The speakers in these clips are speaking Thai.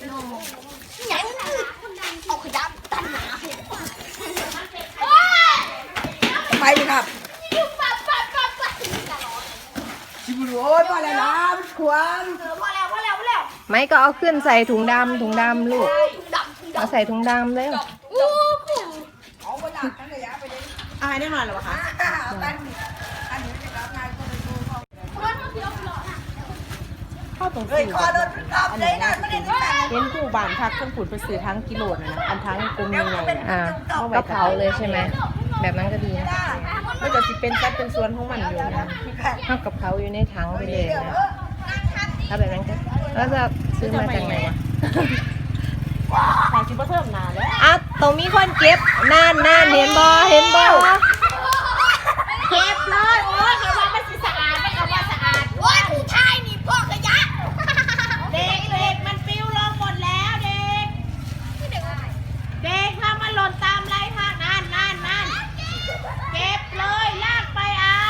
บน้องยังเอาขยับตันหนาให้ไปเลยครับยุบปั๊บปั๊บปั๊บปั๊บตลอดชิบุรุโอ้ยมาแล้วนะมันขวางเออพอแล้วพอแล้วพอแล้วไม่ก็เอาขึ้นใส่ถุงดำถุงดำลูกดำดเอาใส่ถุงดำเลยำอู้หูเอาไปดักกันเลยยะไปเลยอายแน่นอนเหรอวะคะ รงเฮ้ยสี่คอโดนตับเลยนะไม่ได้ที่แต่งเห็นผู้บานพักเครื่องขุดไปซื้อทั้งกิโลนะนะอันทั้งกลมใหญ่ๆนะอ่าก็เผาเลยใช่ไหมแบบนั้นก็ดีนะมันจะสิเป็นจัดเป็นส่วนของมันอยู่นะเท่ากับเผาอยู่ในถังไปเลยนะถ้าแบบนั้นก็แล้วจะซื้อมาจากไหนวะขายชิบะเพิ่มนานแล้วอะตรงมีคนเก็บน่านน่านเห็นบ่เห็นบ่เก็บเลยโอ้ยเขาว่ามันสิสะอาดไม่เอาว่าสะอาดโอ้ยผู้ชายนี่พ่อขยะ เด็กเด็กมันปิ้วลงหมดแล้วเด็ก เด็กถ้ามันหล่นตามไรทางนั่นนั่นนั่นเก็บเลยลากไปเอา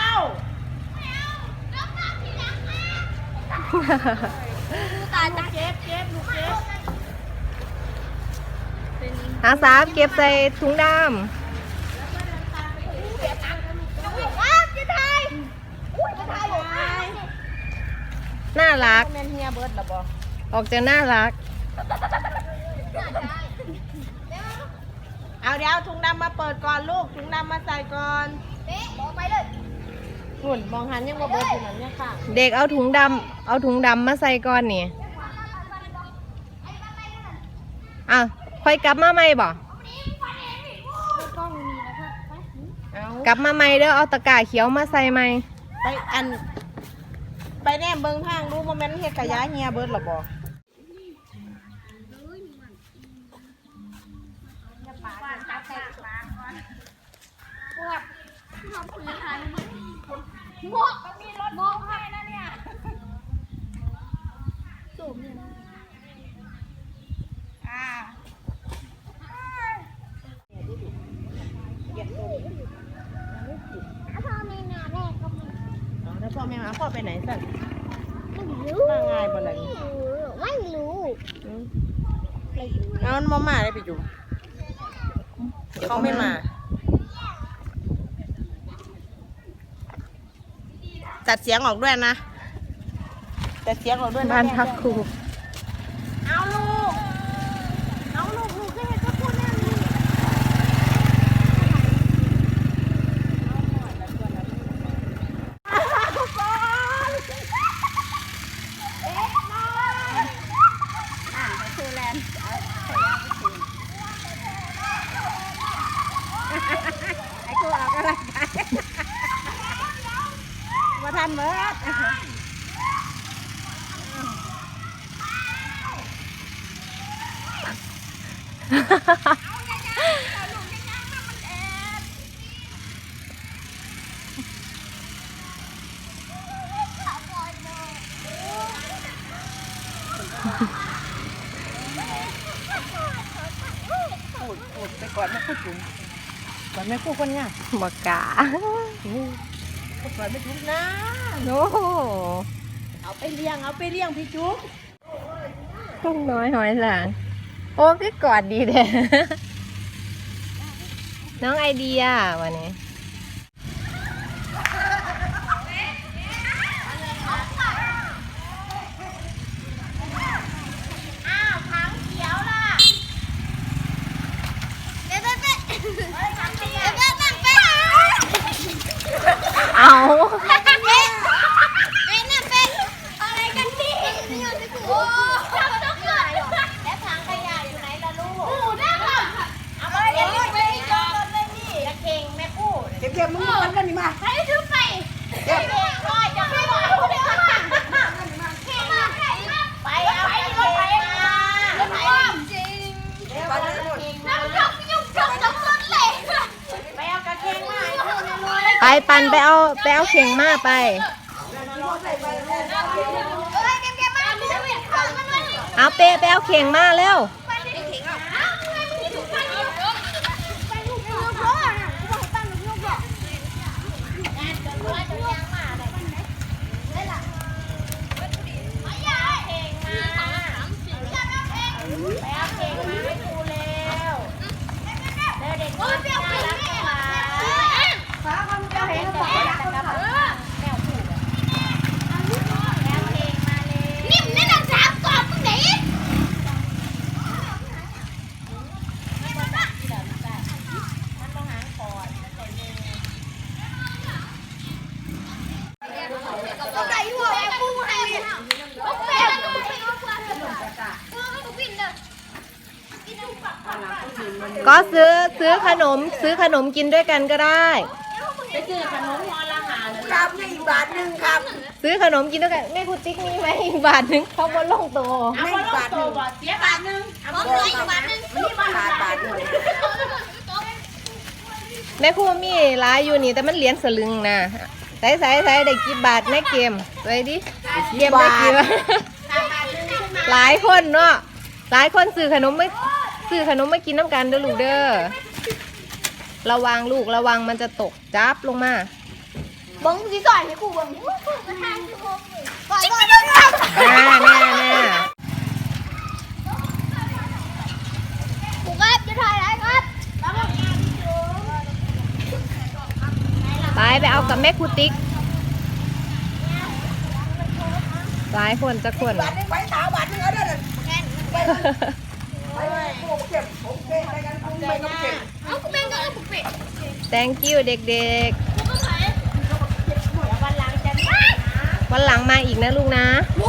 ตายตายเก็บเก็บลูกเก็บหาสามเก็บใส่ถุงดว้าวจะทายอุ้ยจะทายหมดำน่ารักแมนเฮียเบิร์ดหรอบอกออกจะน่ารัก เอาเดี๋ยวถุงดำมาเปิดก่อนลูกถุงดำมาใส่ก่อนเบ๊ะบอกไปเลย หุ่นมองหันยังมาเบิร์ดอยู่นั่นเนี่ยค่ะเด็กเอาถุงดำเอาถุงดำมาใส่ก่อนนี่อะค่อยกลับมาใหม่บ่เอากลับมาใหม่เด้อเอาตะกร้าเขียวมาใส่ใหม่ไปอัน ไปแน่เบิ้งทางรู้โมเมนต์เฮ็ดกะยาเฮียเบิร์ดหรอบอก หมวกมันมีรถมองให้นะเนี่ยสูบเนี่ยนะอ่าพ่อไม่มาแม่ก็ไม่เอาแล้วพ่อแม่มาพ่อไปไหนสั่นรู้มาง่ายบ่ล่ะนี่ไม่รู้อืมเอามันมามาได้ไปอยู่เขาไม่มา จัดเสียงออกด้วยนะจัดเสียงออกด้วยนะบ้านแม่พักครู เอาลูก เอาลูกลูกให้ก็พูดแน่นี่มา ทันเบิดพูดพูดไปก่อนแม่พูดจุ๋มก่อนแม่พูดคนเนี่ยบกกา ก่อนแม่จุ๋มนะโอ้โหเอาไปเลี้ยงเอาไปเลี้ยงพี่จุ๋มทุ่งน้อยหอยหลางโอ้ก็กอดดีเด้น้องไอเดียวันนี้ เบ๊ะเบ๊ะเบ๊ะเบ๊ะเบ๊ะเบ๊ะเบ๊ะ เอา เบ๊ะเบ๊ะเบ๊ะน่ะเบ๊ะอะไรกันนี่โอ้ทำต้องเกิดแล้วทางขยะอยู่ไหนล่ะลูกหมูได้ค่ะ เอาไปเลี้ยงไปจอดเลยนี่กระเก่งแม่พูด เก็บเก็บมึงมันกันนี่มา ให้ถือไป เก็บ เด็กน้อยจะไม่ไหวเดี๋ยวมาแค่มาแค่มา ไปเอาไปเก่งมา จริง ไปเลยหมด น้ำยกยุ่งยกน้ำมันเลย ไปเอากระเก่งมาให้พูดเลยลูก ไปปันไปเอาไปเอาเข่งมาไป เอาเห็นข้าวมันมันเอาเปไปเอาเข่งมาเร็ว ไปดิเข่งอะอ้าวทำไมมันถูกไปลูกไปลูกลูกพ่อน่ะกูบอกให้ตั้งลูกลูกบอกงานจะว่าจะยังมาเลยได้ล่ะไม่ใช่เข่งมาสามสี่ ก็ซื้อซื้อขนมซื้อขนมกินด้วยกันก็ได้ ไปซื้อขนมพอละหาเลยครับนี่อีกบาทหนึ่งครับซื้อขนมกินด้วยกันแม่คุณติ๊กมีไหมอีกบาทหนึงเขาบนลงตัวเอาคนละตัวบ่เสียบาทหนึงเอาบอกคนเลละยอีกบาทหนึงบาทบาทหนึ่งแม่ครูมีหลายอยู่นี่แต่มันเหรียญสลึงนะใส่ใส่ใส่ได้กี่บาทในเกมไว้ดิเกมได้กี่บาทสามบาทหนึงขึ้นมาหลายคนเนาะหลายคนซื้อขนมไม่ ซื้อขนมมากินน้ำกันเด้อลูกเด้อระวังลูกระวังมันจะตกจับลงมาบิ้งสิสอนให้ครูบิ้งแม่แม่แม่ครูครับจะถ่ายอะไรครับไปไปเอากับแม่ครูติ๊กหลายคนจะคนบาทหนึ่งไปสามบาทนึงเอาเด้อ เด้อแค่นไปไปผมเก็บผมเก็บไปกันผมไปก็เก็บเอาคุณแม่ก็เอาปุกเป็ด thank you เด็กครูก็ขายวันหลังจะๆวันหลังมาอีกนะลูกนะ หนู